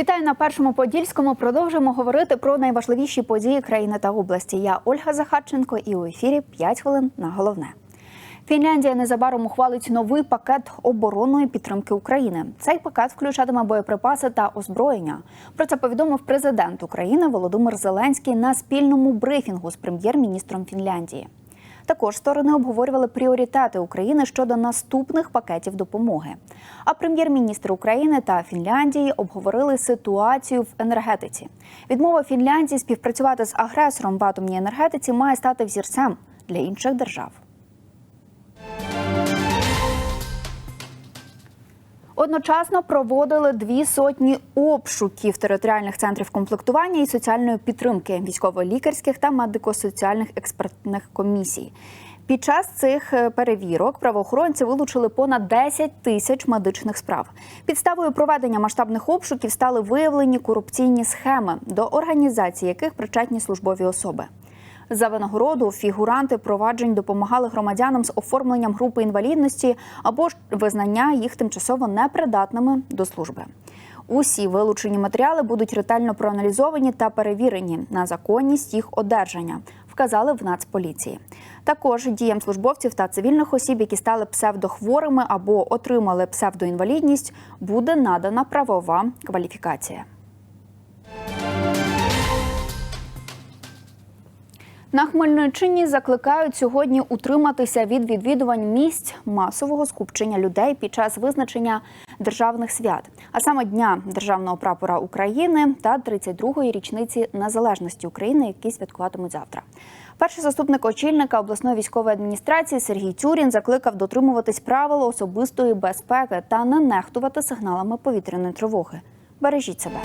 Вітаю на першому подільському. Продовжуємо говорити про найважливіші події країни та області. Я Ольга Захарченко і у ефірі 5 хвилин на головне. Фінляндія незабаром ухвалить новий пакет оборонної підтримки України. Цей пакет включатиме боєприпаси та озброєння. Про це повідомив президент України Володимир Зеленський на спільному брифінгу з прем'єр-міністром Фінляндії. Також сторони обговорювали пріоритети України щодо наступних пакетів допомоги. А прем'єр-міністр України та Фінляндії обговорили ситуацію в енергетиці. Відмова Фінляндії співпрацювати з агресором в атомній енергетиці має стати взірцем для інших держав. Одночасно проводили дві сотні обшуків територіальних центрів комплектування і соціальної підтримки військово-лікарських та медико-соціальних експертних комісій. Під час цих е, перевірок правоохоронці вилучили понад 10 тисяч медичних справ. Підставою проведення масштабних обшуків стали виявлені корупційні схеми, до організації яких причетні службові особи. За винагороду фігуранти проваджень допомагали громадянам з оформленням групи інвалідності або ж визнання їх тимчасово непридатними до служби. Усі вилучені матеріали будуть ретельно проаналізовані та перевірені на законність їх одержання, вказали в Нацполіції. Також діям службовців та цивільних осіб, які стали псевдохворими або отримали псевдоінвалідність, буде надана правова кваліфікація. На Хмельниччині закликають сьогодні утриматися від відвідувань місць масового скупчення людей під час визначення державних свят, а саме Дня державного прапора України та 32-ї річниці незалежності України, які святкуватимуть завтра. Перший заступник очільника обласної військової адміністрації Сергій Тюрін закликав дотримуватись правил особистої безпеки та не нехтувати сигналами повітряної тривоги. Бережіть себе.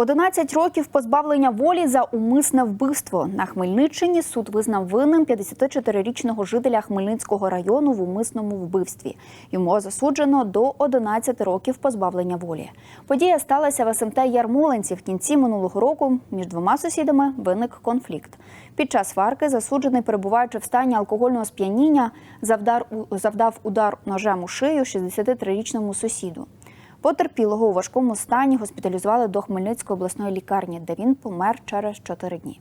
11 років позбавлення волі за умисне вбивство на Хмельниччині. Суд визнав винним 54-річного жителя Хмельницького району в умисному вбивстві. Йому засуджено до 11 років позбавлення волі. Подія сталася в СМТ Ярмолинці в кінці минулого року. Між двома сусідами виник конфлікт. Під час сварки засуджений, перебуваючи в стані алкогольного сп'яніння, завдав удар ножем у шию 63-річному сусіду. Потерпілого у важкому стані госпіталізували до Хмельницької обласної лікарні, де він помер через 4 дні.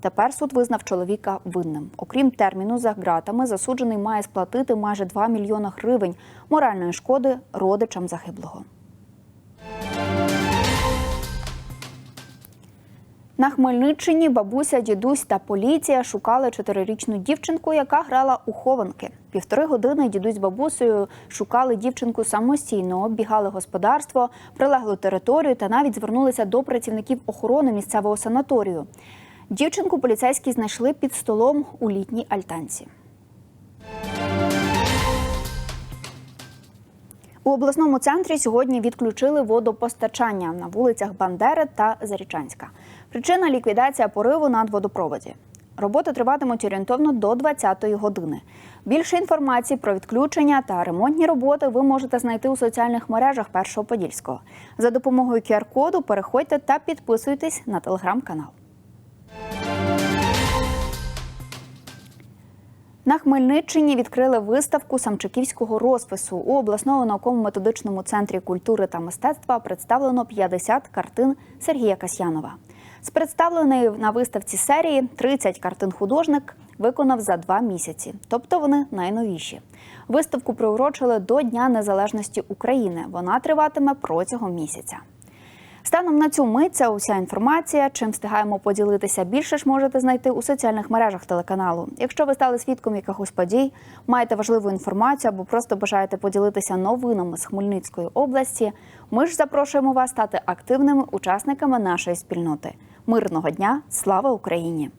Тепер суд визнав чоловіка винним. Окрім терміну за ґратами, засуджений має сплатити майже 2 мільйона гривень моральної шкоди родичам загиблого. На Хмельниччині бабуся, дідусь та поліція шукали чотирирічну дівчинку, яка грала у хованки. Півтори години дідусь з бабусею шукали дівчинку самостійно, оббігали господарство, прилеглу територію та навіть звернулися до працівників охорони місцевого санаторію. Дівчинку поліцейські знайшли під столом у літній альтанці. У обласному центрі сьогодні відключили водопостачання на вулицях Бандери та Зарічанська. Причина ліквідація пориву на водопроводі. Роботи триватимуть орієнтовно до 20-ї години. Більше інформації про відключення та ремонтні роботи ви можете знайти у соціальних мережах Першого Подільського. За допомогою QR-коду переходьте та підписуйтесь на телеграм-канал. На Хмельниччині відкрили виставку самчиківського розпису. У обласному науково-методичному центрі культури та мистецтва представлено 50 картин Сергія Касьянова. З представленої на виставці серії 30 картин художник виконав за два місяці, тобто вони найновіші. Виставку приурочили до Дня Незалежності України. Вона триватиме протягом місяця. Станом на цю мить це уся інформація. Чим встигаємо поділитися більше ж можете знайти у соціальних мережах телеканалу. Якщо ви стали свідком якихось подій, маєте важливу інформацію або просто бажаєте поділитися новинами з Хмельницької області, ми ж запрошуємо вас стати активними учасниками нашої спільноти. Мирного дня! Слава Україні!